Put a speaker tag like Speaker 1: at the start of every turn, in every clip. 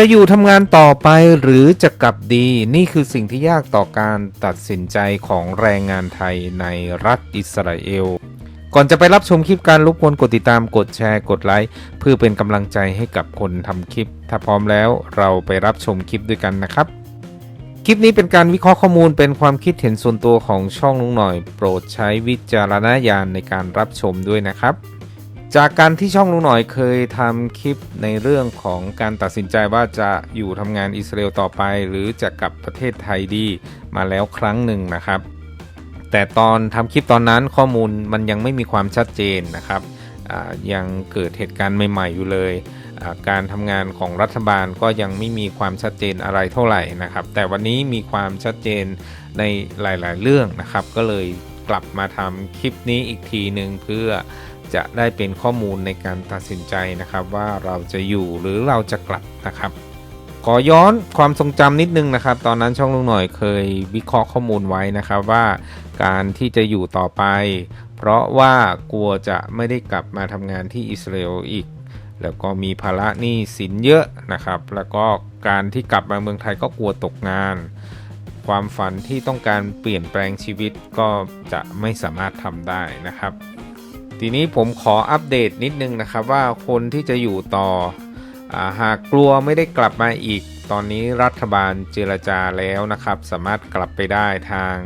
Speaker 1: จะอยู่ทำงานต่อไปหรือจะกลับดีนี่คือสิ่งที่ยากต่อการตัดสินใจของแรงงานไทยในรัฐอิสราเอล ก่อนจะไปรับชมคลิปการรบกวนกดติดตามกดแชร์กดไลค์เพื่อเป็นกำลังใจให้กับคนทำคลิป ถ้าพร้อมแล้วเราไปรับชมคลิปด้วยกันนะครับ คลิปนี้เป็นการวิเคราะห์ข้อมูลเป็นความคิดเห็นส่วนตัวของช่องลุงหน่อย โปรดใช้วิจารณญาณในการรับชมด้วยนะครับ จากการที่ช่องลุงหน่อยเคยทำคลิปในเรื่องของการตัดสินใจว่าจะอยู่ทำงานอิสราเอลต่อไป หรือจะกลับประเทศไทยดีมาแล้วครั้งหนึ่งนะครับ แต่ตอนทำคลิปตอนนั้นข้อมูลมันยังไม่มีความชัดเจนนะครับยังเกิดเหตุการณ์ใหม่ ๆ อยู่เลย การทำงานของรัฐบาลก็ยังไม่มีความชัดเจนอะไรเท่าไหร่นะครับ แต่วันนี้มีความชัดเจนในหลาย ๆ เรื่องนะครับ ก็เลยกลับมาทำคลิปนี้อีกทีหนึ่งเพื่อ จะได้เป็นข้อมูลในการตัดสินใจนะครับ ว่าเราจะอยู่หรือเราจะกลับนะครับ ขอย้อนความทรงจำนิดนึงนะครับ ตอนนั้นช่องลุงหน่อยเคยวิเคราะห์ข้อมูลไว้นะครับว่าการที่จะอยู่ต่อไป เพราะว่ากลัวจะไม่ได้กลับมาทำงานที่อิสราเอลอีก แล้วก็มีภาระหนี้สินเยอะนะครับ แล้วก็การที่กลับมาเมืองไทยก็กลัวตกงาน ความฝันที่ต้องการเปลี่ยนแปลงชีวิตก็จะไม่สามารถทำได้นะครับ ทีนี้ผมขออัปเดตนิดนึงนะครับว่าคนที่จะอยู่ต่ออหากกลัวไม่ได้กลับมาอีก ตอนนี้รัฐบาลเจรจาแล้วนะครับ สามารถกลับไปได้ทาง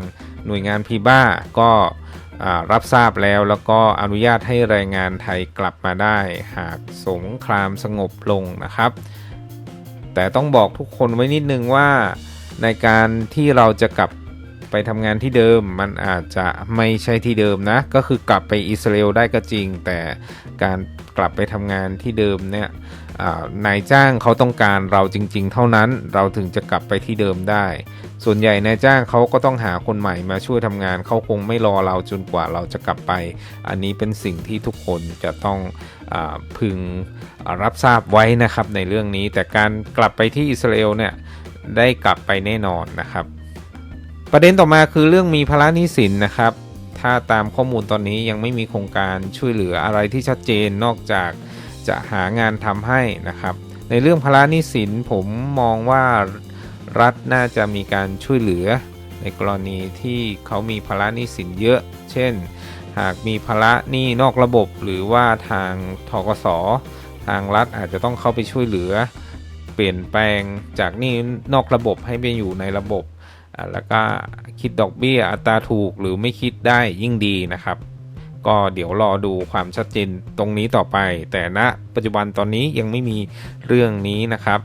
Speaker 1: หน่วยงานพีบ้าก็รับทราบแล้วแล้วก็อนุญาตให้แรงงานไทยกลับมาได้ หากสงครามสงบลงนะครับ แต่ต้องบอกทุกคนไว้นิดนึงว่าในการที่เราจะกลับ ไปทำงานที่เดิมมันอาจจะไม่ใช่ที่เดิมนะ ก็คือกลับไปอิสราเอลได้ก็จริง แต่การกลับไปทำงานที่เดิมเนี่ยนายจ้างเขาต้องการเราจริง ๆ เท่านั้นเราถึงจะกลับไปที่เดิมได้ ส่วนใหญ่นายจ้างเขาก็ต้องหาคนใหม่มาช่วยทำงานเขาคงไม่รอเราจนกว่าเราจะกลับไป อันนี้เป็นสิ่งที่ทุกคนจะต้องอพึงรับทราบไว้นะครับในเรื่องนี้ แต่การกลับไปที่อิสราเอลเนี่ยได้กลับไปแน่นอนนะครับ ประเด็นต่อมาคือเรื่องมีภาระหนี้สินนะครับ ถ้าตามข้อมูลตอนนี้ยังไม่มีโครงการช่วยเหลืออะไรที่ชัดเจนนอกจากจะหางานทำให้นะครับ ในเรื่องภาระหนี้สินผมมองว่ารัฐน่าจะมีการช่วยเหลือ ในกรณีที่เขามีภาระหนี้สินเยอะ เช่น หากมีภาระหนี้นอกระบบ หรือว่าทางทกสทางรัฐอาจจะต้องเข้าไปช่วยเหลือ เปลี่ยนแปลงจากหนี้นอกระบบให้ไปอยู่ในระบบ แล้วก็คิดดอกเบี้ยอัตราถูกหรือไม่คิดได้ยิ่งดีนะครับ ก็เดี๋ยวรอดูความชัดเจนตรงนี้ต่อไป แต่ณปัจจุบันตอนนี้ยังไม่มีเรื่องนี้นะครับ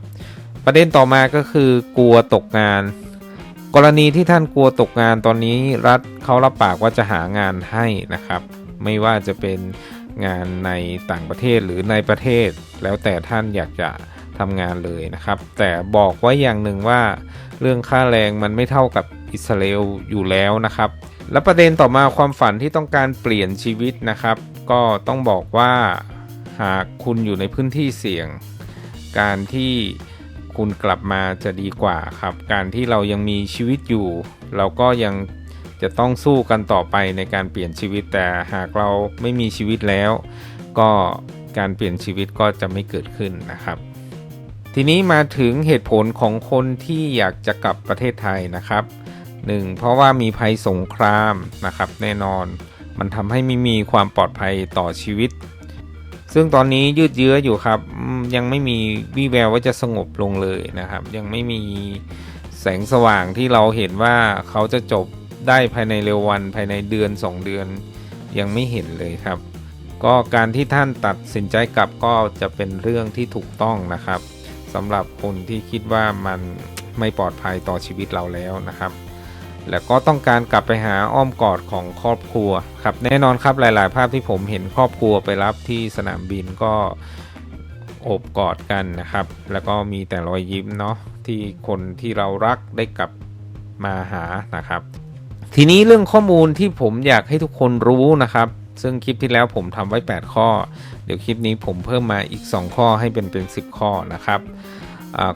Speaker 1: ประเด็นต่อมาก็คือกลัวตกงาน กรณีที่ท่านกลัวตกงานตอนนี้รัฐเขารับปากว่าจะหางานให้นะครับ ไม่ว่าจะเป็นงานในต่างประเทศหรือในประเทศ แล้วแต่ท่านอยากจะ ทำงานเลยนะครับ แต่บอกไว้อย่างหนึ่งว่า เรื่องค่าแรงมันไม่เท่ากับอิสราเอลอยู่แล้วนะครับ และประเด็นต่อมาความฝันที่ต้องการเปลี่ยนชีวิตนะครับ ก็ต้องบอกว่าหากคุณอยู่ในพื้นที่เสี่ยง การที่คุณกลับมาจะดีกว่าครับ การที่เรายังมีชีวิตอยู่ เราก็ยังจะต้องสู้กันต่อไปในการเปลี่ยนชีวิตแต่หากเราไม่มีชีวิตแล้ว ก็การเปลี่ยนชีวิตก็จะไม่เกิดขึ้นนะครับ ทีนี้มาถึงเหตุผลของคนที่อยากจะกลับประเทศไทยนะครับ 1. เพราะว่ามีภัยสงครามนะครับแน่นอน มันทำให้ไม่มีความปลอดภัยต่อชีวิต ซึ่งตอนนี้ยืดเยื้ออยู่ครับ ยังไม่มีวี่แววว่าจะสงบลงเลยนะครับ ยังไม่มีแสงสว่างที่เราเห็นว่าเขาจะจบได้ภายในเร็ววันภายในเดือน 2 เดือน ยังไม่เห็นเลยครับ ก็การที่ท่านตัดสินใจกลับก็จะเป็นเรื่องที่ถูกต้องนะครับ สำหรับคนที่คิดว่ามันไม่ปลอดภัยต่อชีวิตเราแล้วนะครับ แล้วก็ต้องการกลับไปหาอ้อมกอดของครอบครัวครับแน่นอนครับหลาย ๆ ภาพที่ผมเห็นครอบครัวไปรับที่สนามบินก็โอบกอดกันนะครับ แล้วก็มีแต่รอยยิ้มเนาะที่คนที่เรารักได้กลับมาหานะครับ ทีนี้เรื่องข้อมูลที่ผมอยากให้ทุกคนรู้นะครับ ซึ่งคลิปที่แล้วผมทำไว้ 8 ข้อ เดี๋ยวคลิปนี้ผมเพิ่มมาอีก 2 ข้อให้เป็นเป็น 10 ข้อนะครับ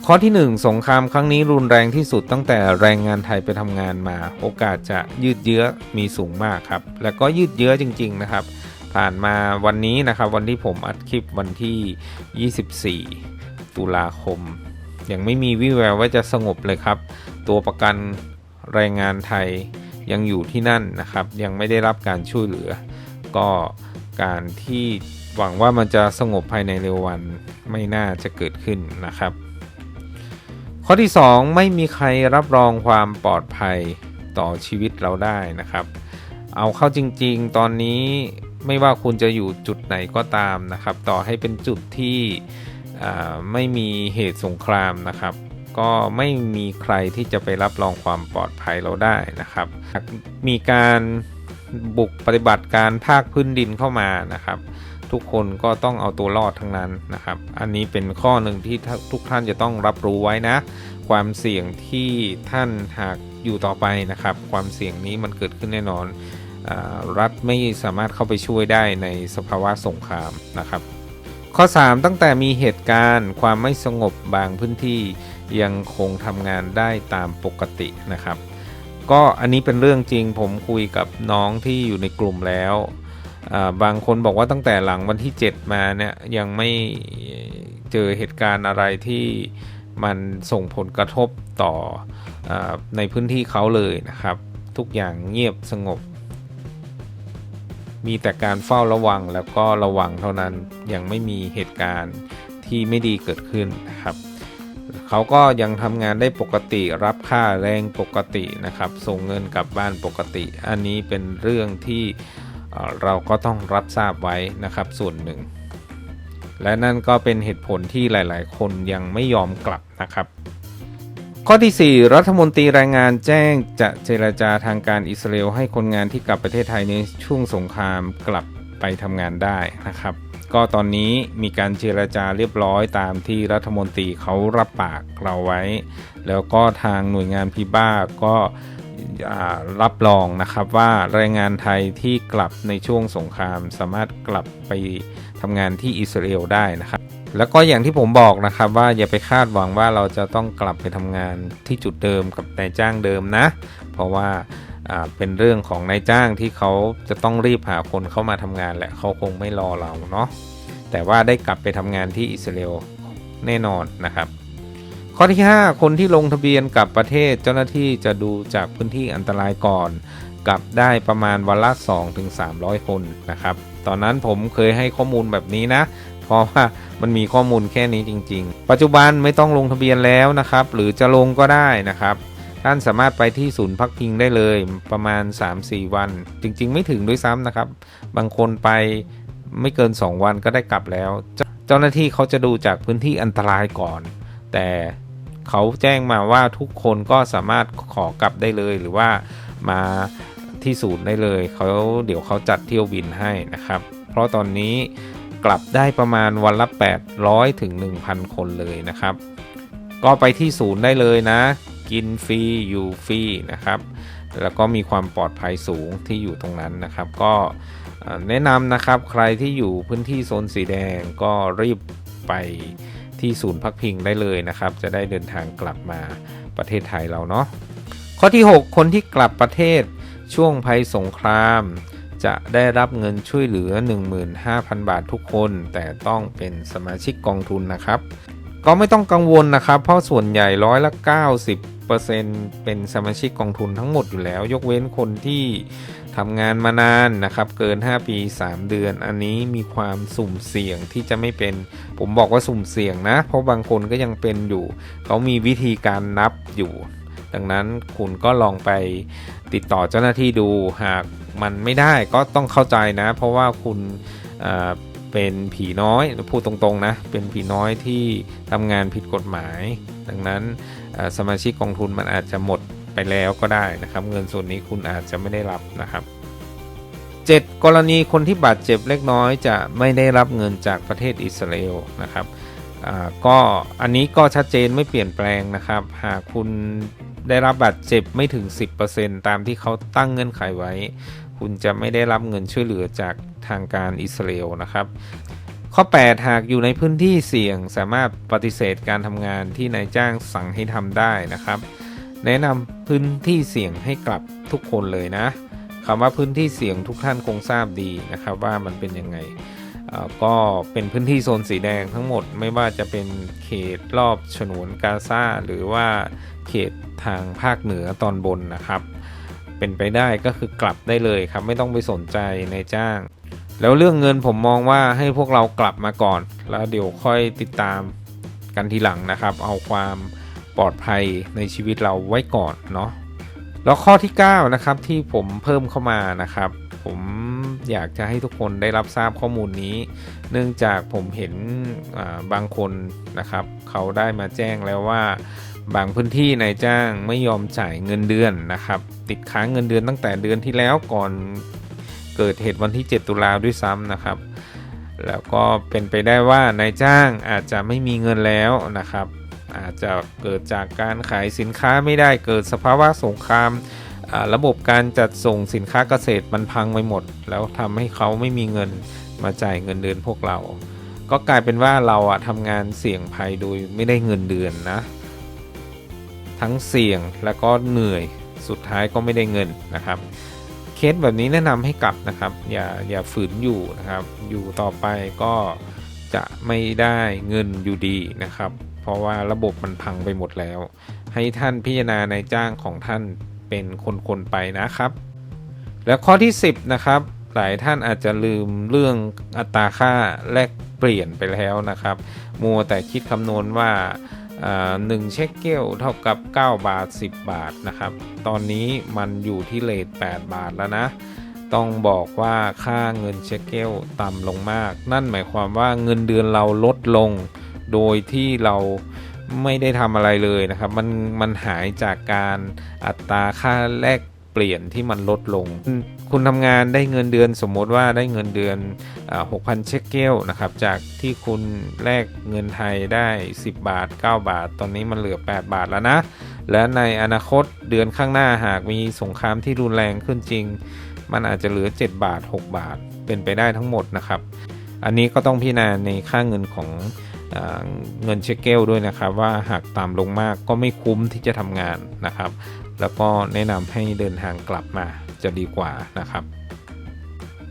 Speaker 1: ข้อที่ 1 สงครามครั้งนี้รุนแรงที่สุดตั้งแต่แรงงานไทยไปทำงานมา โอกาสจะยืดเยื้อมีสูงมากครับ แล้วก็ยืดเยื้อจริง ๆ นะครับ ผ่านมาวันนี้นะครับ วันที่ผมอัดคลิปวันที่ 24 ตุลาคม ยังไม่มีวิแววว่าจะสงบเลยครับ ตัวประกันแรงงานไทยยังอยู่ที่นั่นนะครับ ยังไม่ได้รับการช่วยเหลือ ก็การที่หวังว่ามันจะสงบภายในเร็ววันไม่น่าจะเกิดขึ้นนะครับ ข้อที่ 2 ไม่มีใครรับรองความปลอดภัยต่อชีวิตเราได้นะครับ เอาเข้าจริงๆ ตอนนี้ไม่ว่าคุณจะอยู่จุดไหนก็ตามนะครับ ต่อให้เป็นจุดที่ไม่มีเหตุสงครามนะครับ ก็ไม่มีใครที่จะไปรับรองความปลอดภัยเราได้นะครับ มีการ บุกปฏิบัติการภาคพื้นดินเข้ามานะครับ ทุกคนก็ต้องเอาตัวรอดทั้งนั้นนะครับ อันนี้เป็นข้อหนึ่งที่ทุกท่านจะต้องรับรู้ไว้นะ ความเสี่ยงที่ท่านหากอยู่ต่อไปนะครับ ความเสี่ยงนี้มันเกิดขึ้นแน่นอนอรัฐไม่สามารถเข้าไปช่วยได้ในสภาวะสงครามนะครับ ข้อ 3 ตั้งแต่มีเหตุการณ์ ความไม่สงบบางพื้นที่ยังคงทำงานได้ตามปกตินะครับ ก็อันนี้เป็นเรื่องจริงผมคุยกับน้องที่อยู่ในกลุ่มแล้วบางคนบอกว่าตั้งแต่หลังวันที่ 7 มาเนี่ยยังไม่เจอเหตุการณ์อะไรที่มันส่งผลกระทบต่ออในพื้นที่เขาเลยนะครับ ทุกอย่างเงียบสงบ มีแต่การเฝ้าระวังแล้วก็ระวังเท่านั้นยังไม่มีเหตุการณ์ที่ไม่ดีเกิดขึ้นนะครับ เขาก็ยังทำงานได้ปกติรับค่าแรงปกตินะครับ ส่งเงินกลับบ้านปกติ อันนี้เป็นเรื่องที่เราก็ต้องรับทราบไว้นะครับส่วนหนึ่ง และนั่นก็เป็นเหตุผลที่หลาย ๆ คนยังไม่ยอมกลับนะครับ ข้อที่ 4 รัฐมนตรีแรงงานแจ้งจะเจรจาทางการอิสราเอลให้คนงานที่กลับประเทศไทยในช่วงสงครามกลับไปทำงานได้นะครับ ก็ตอนนี้มีการเจรจาเรียบร้อยตามที่รัฐมนตรีเขารับปากเราไว้ แล้วก็ทางหน่วยงานพีบ้าก็รับรองนะครับว่าแรงงานไทยที่กลับในช่วงสงคราม สามารถกลับไปทำงานที่อิสราเอลได้นะครับ แล้วก็อย่างที่ผมบอกนะครับว่าอย่าไปคาดหวังว่าเราจะต้องกลับไปทำงานที่จุดเดิมกับนายจ้างเดิมนะ เพราะว่า เป็นเรื่องของนายจ้างที่เขาจะต้องรีบหาคนเข้ามาทำงานแหละเขาคงไม่รอเราเนาะแต่ว่าได้กลับไปทำงานที่อิสราเอลแน่นอนนะครับ ข้อที่ 5 คนที่ลงทะเบียนกับประเทศเจ้าหน้าที่จะดูจากพื้นที่อันตรายก่อนกลับได้ประมาณวันละ2ถึง300 คนนะครับ ตอนนั้นผมเคยให้ข้อมูลแบบนี้นะ เพราะว่ามันมีข้อมูลแค่นี้จริง ๆ ปัจจุบันไม่ต้องลงทะเบียนแล้วนะครับ หรือจะลงก็ได้นะครับ ท่านสามารถไปที่ศูนย์พักพิงได้เลยประมาณ 3-4 วัน จริงๆ ไม่ถึงด้วยซ้ำนะครับ บางคนไปไม่เกิน 2 วันก็ได้กลับแล้ว เจ้าหน้าที่เขาจะดูจากพื้นที่อันตรายก่อน แต่เขาแจ้งมาว่าทุกคนก็สามารถขอกลับได้เลย หรือว่ามาที่ศูนย์ได้เลยเขาเดี๋ยวเขาจัดเที่ยวบินให้นะครับ เพราะตอนนี้กลับได้ประมาณวันละ 800ถึง1,000 คนเลยนะครับ ก็ไปที่ศูนย์ได้เลยนะ กินฟรีอยู่ฟรีนะครับ แล้วก็มีความปลอดภัยสูงที่อยู่ตรงนั้นนะครับ ก็แนะนำนะครับใครที่อยู่พื้นที่โซนสีแดงก็รีบไปที่ศูนย์พักพิงได้เลยนะครับ จะได้เดินทางกลับมาประเทศไทยเราเนาะข้อที่ 6 คนที่กลับประเทศช่วงภัยสงคราม จะได้รับเงินช่วยเหลือ 15,000 บาททุกคน แต่ต้องเป็นสมาชิกกองทุนนะครับ ก็ไม่ต้องกังวลนะครับ เพราะส่วนใหญ่ร้อยละ 90 เป็นสมาชิกกองทุนทั้งหมดอยู่แล้ว ยกเว้นคนที่ทำงานมานานนะครับ เกิน 5 ปี 3 เดือน อันนี้มีความสุ่มเสี่ยงที่จะไม่เป็น ผมบอกว่าสุ่มเสี่ยงนะ เพราะบางคนก็ยังเป็นอยู่ เขามีวิธีการนับอยู่ ดังนั้นคุณก็ลองไปติดต่อเจ้าหน้าที่ดูหากมันไม่ได้ก็ต้องเข้าใจนะ เพราะว่าคุณ เป็นผีน้อยพูดตรงๆนะเป็นผีน้อยที่ทำงานผิดกฎหมาย ดังนั้นสมาชิกกองทุนมันอาจจะหมดไปแล้วก็ได้นะครับ เงินส่วนนี้คุณอาจจะไม่ได้รับนะครับ 7 กรณีคนที่บาดเจ็บเล็กน้อยจะไม่ได้รับเงินจากประเทศอิสราเอลนะครับก็อันนี้ก็ชัดเจนไม่เปลี่ยนแปลงนะครับ หากคุณได้รับบาดเจ็บไม่ถึง 10%ตามที่เขาตั้งเงื่อนไขไว้ คุณจะไม่ได้รับเงินช่วยเหลือจากทางการอิสราเอลนะครับ ข้อ 8 หากอยู่ในพื้นที่เสี่ยงสามารถปฏิเสธการทำงานที่นายจ้างสั่งให้ทำได้นะครับ แนะนำพื้นที่เสี่ยงให้กลับทุกคนเลยนะคำว่าพื้นที่เสี่ยงทุกท่านคงทราบดีนะครับ ว่ามันเป็นยังไงก็เป็นพื้นที่โซนสีแดงทั้งหมดไม่ว่าจะเป็นเขตรอบฉนวนกาซาหรือว่าเขตทางภาคเหนือตอนบนนะครับ เป็นไปได้ก็คือกลับได้เลยครับ ไม่ต้องไปสนใจในจ้าง แล้วเรื่องเงินผมมองว่าให้พวกเรากลับมาก่อน แล้วเดี๋ยวค่อยติดตามกันทีหลังนะครับ เอาความปลอดภัยในชีวิตเราไว้ก่อนเนาะแล้วข้อที่ 9 นะครับที่ผมเพิ่มเข้ามานะครับ ผมอยากจะให้ทุกคนได้รับทราบข้อมูลนี้ เนื่องจากผมเห็นบางคนนะครับ เขาได้มาแจ้งแล้วว่า บางพื้นที่นายจ้างไม่ยอมจ่ายเงินเดือนนะครับ ติดค้างเงินเดือนตั้งแต่เดือนที่แล้วก่อนเกิดเหตุวันที่ 7 ตุลาด้วยซ้ำนะครับ แล้วก็เป็นไปได้ว่านายจ้างอาจจะไม่มีเงินแล้วนะครับ อาจจะเกิดจากการขายสินค้าไม่ได้เกิดสภาวะสงครามระบบการจัดส่งสินค้าเกษตรมันพังไปหมด แล้วทำให้เขาไม่มีเงินมาจ่ายเงินเดือนพวกเรา ก็กลายเป็นว่าเราอะทำงานเสี่ยงภัยโดยไม่ได้เงินเดือนนะ ทั้งเสี่ยงแล้วก็เหนื่อยสุดท้ายก็ไม่ได้เงินนะครับ เคสแบบนี้แนะนำให้กลับนะครับ อย่าอย่าฝืนอยู่นะครับ อยู่ต่อไปก็จะไม่ได้เงินอยู่ดีนะครับ เพราะว่าระบบมันพังไปหมดแล้ว ให้ท่านพิจารณาในจ้างของท่านเป็นคนๆไปนะครับ แล้วข้อที่ 10 นะครับ หลายท่านอาจจะลืมเรื่องอัตราค่าแลกเปลี่ยนไปแล้วนะครับ มัวแต่คิดคำนวณว่า หนึ่งเช็คเกลเท่ากับ 9 บาท 10 บาทนะครับ ตอนนี้มันอยู่ที่เลท8บาทแล้วนะ ต้องบอกว่าค่าเงินเช็คเกลต่ำลงมาก นั่นหมายความว่าเงินเดือนเราลดลง โดยที่เราไม่ได้ทำอะไรเลยนะครับ มันมันหายจากการอัตราค่าแลก เปลี่ยนที่มันลดลง คุณทำงานได้เงินเดือนสมมติว่าได้เงินเดือนหกพันเช็คเกลนะครับ จากที่คุณแลกเงินไทยได้ 10 บาท 9 บาท ตอนนี้มันเหลือ 8 บาทแล้วนะ และในอนาคตเดือนข้างหน้าหากมีสงครามที่รุนแรงขึ้นจริง มันอาจจะเหลือ 7 บาท 6 บาท เป็นไปได้ทั้งหมดนะครับ อันนี้ก็ต้องพิจารณาในค่าเงินของอาเงินเช็คเกลด้วยนะครับว่าหากต่ำลงมากก็ไม่คุ้มที่จะทำงานนะครับ แล้วก็แนะนำให้เดินทางกลับมาจะดีกว่านะครับ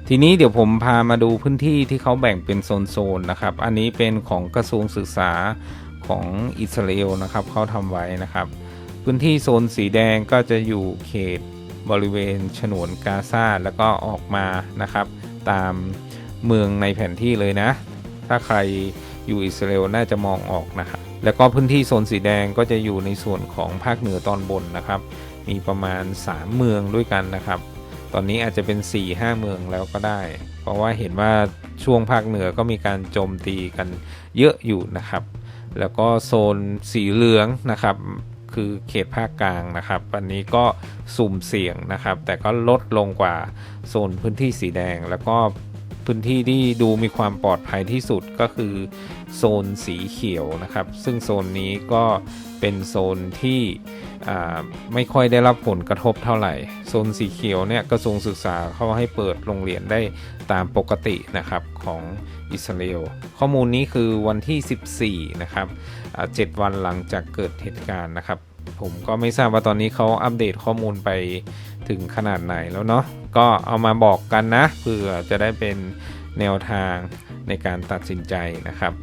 Speaker 1: ทีนี้เดี๋ยวผมพามาดูพื้นที่ที่เขาแบ่งเป็นโซนๆนะครับ อันนี้เป็นของกระทรวงศึกษาของอิสราเอลนะครับเขาทำไว้นะครับ พื้นที่โซนสีแดงก็จะอยู่เขตบริเวณฉนวนกาซาแล้วก็ออกมานะครับ ตามเมืองในแผนที่เลยนะ ถ้าใคร อยู่อิสราเอลน่าจะมองออกนะครับแล้วก็พื้นที่โซนสีแดงก็จะอยู่ในส่วนของภาคเหนือตอนบนนะครับ มีประมาณ 3 เมืองด้วยกันนะครับ ตอนนี้อาจจะเป็น 4-5 เมืองแล้วก็ได้ เพราะว่าเห็นว่าช่วงภาคเหนือก็มีการโจมตีกันเยอะอยู่นะครับ แล้วก็โซนสีเหลืองนะครับคือเขตภาคกลางนะครับ อันนี้ก็สุ่มเสี่ยงนะครับ แต่ก็ลดลงกว่าโซนพื้นที่สีแดง แล้วก็ พื้นที่ที่ดูมีความปลอดภัยที่สุดก็คือโซนสีเขียวนะครับ ซึ่งโซนนี้ก็เป็นโซนที่ไม่ค่อยได้รับผลกระทบเท่าไหร่ โซนสีเขียวเนี่ยกระทรวงศึกษาเขาให้เปิดโรงเรียนได้ตามปกตินะครับของอิสราเอลข้อมูลนี้คือวันที่ 14 นะครับอ่า7วันหลังจากเกิดเหตุการณ์นะครับ ผมก็ไม่ทราบว่าตอนนี้เขาอัปเดตข้อมูลไปถึงขนาดไหนแล้วเนาะ ก็เอามาบอกกันนะเพื่อจะได้เป็นแนวทางในการตัดสินใจนะครับ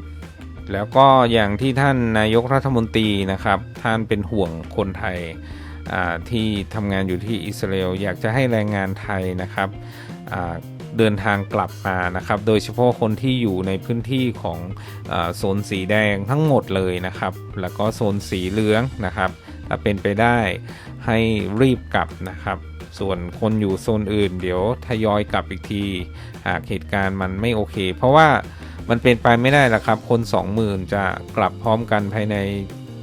Speaker 1: แล้วก็อย่างที่ท่านนายกรัฐมนตรีนะครับ ท่านเป็นห่วงคนไทยที่ทำงานอยู่ที่อิสราเอลอยากจะให้แรงงานไทยนะครับเดินทางกลับมานะครับ โดยเฉพาะคนที่อยู่ในพื้นที่ของอโซนสีแดงทั้งหมดเลยนะครับ แล้วก็โซนสีเหลืองนะครับถ้าเป็นไปได้ให้รีบกลับนะครับ ส่วนคนอยู่โซนอื่น เดี๋ยวทยอยกลับอีกที หากเหตุการณ์มันไม่โอเค เพราะว่ามันเป็นไปไม่ได้ละครับ คน 20,000 จะกลับพร้อมกันภายใน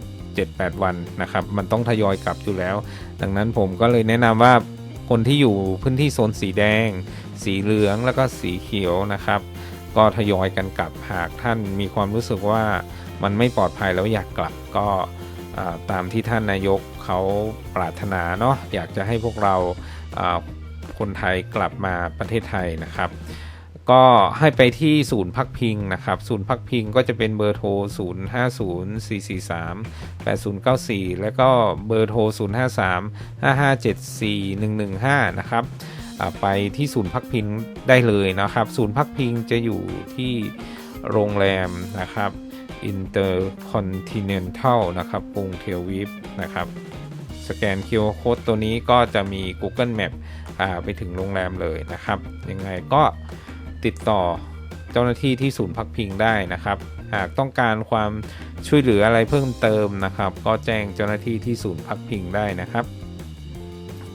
Speaker 1: 7-8 วันนะครับ มันต้องทยอยกลับอยู่แล้ว ดังนั้นผมก็เลยแนะนำว่าคนที่อยู่พื้นที่โซนสีแดง สีเหลืองแล้วก็สีเขียวนะครับ ก็ทยอยกันกลับหากท่านมีความรู้สึกว่ามันไม่ปลอดภัยแล้วอยากกลับก็ ตามที่ท่านนายกเขาปรารถนาเนาะอยากจะให้พวกเราคนไทยกลับมาประเทศไทยนะครับ ก็ให้ไปที่ศูนย์พักพิงนะครับ ศูนย์พักพิงก็จะเป็นเบอร์โทร 050 443 8094 แล้วก็เบอร์โทร 053 557 4115 นะครับไปที่ศูนย์พักพิงได้เลยนะครับ ศูนย์พักพิงจะอยู่ที่โรงแรมนะครับ Intercontinental นะครับกรุงเทลวิฟนะครับสแกน QR Code ตัวนี้ก็จะมี Google Map ไปถึงโรงแรมเลยนะครับ ยังไงก็ติดต่อเจ้าหน้าที่ที่ศูนย์พักพิงได้นะครับ หากต้องการความช่วยเหลืออะไรเพิ่มเติมนะครับ ก็แจ้งเจ้าหน้าที่ที่ศูนย์พักพิงได้นะครับ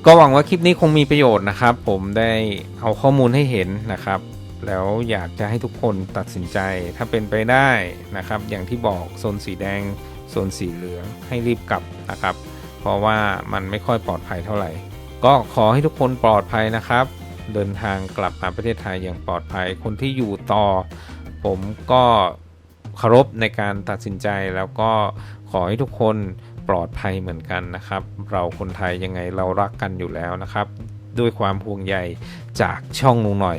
Speaker 1: ก็หวังว่าคลิปนี้คงมีประโยชน์นะครับ ผมได้เอาข้อมูลให้เห็นนะครับ แล้วอยากจะให้ทุกคนตัดสินใจถ้าเป็นไปได้นะครับ อย่างที่บอกโซนสีแดงโซนสีเหลืองให้รีบกลับนะครับ เพราะว่ามันไม่ค่อยปลอดภัยเท่าไหร่ ก็ขอให้ทุกคนปลอดภัยนะครับ เดินทางกลับมาประเทศไทยอย่างปลอดภัย คนที่อยู่ต่อ ผมก็เคารพในการตัดสินใจแล้วก็ขอให้ทุกคนปลอดภัยเหมือนกันนะครับ เราคนไทยยังไงเรารักกันอยู่แล้วนะครับ ด้วยความห่วงใยจากช่องลุงหน่อย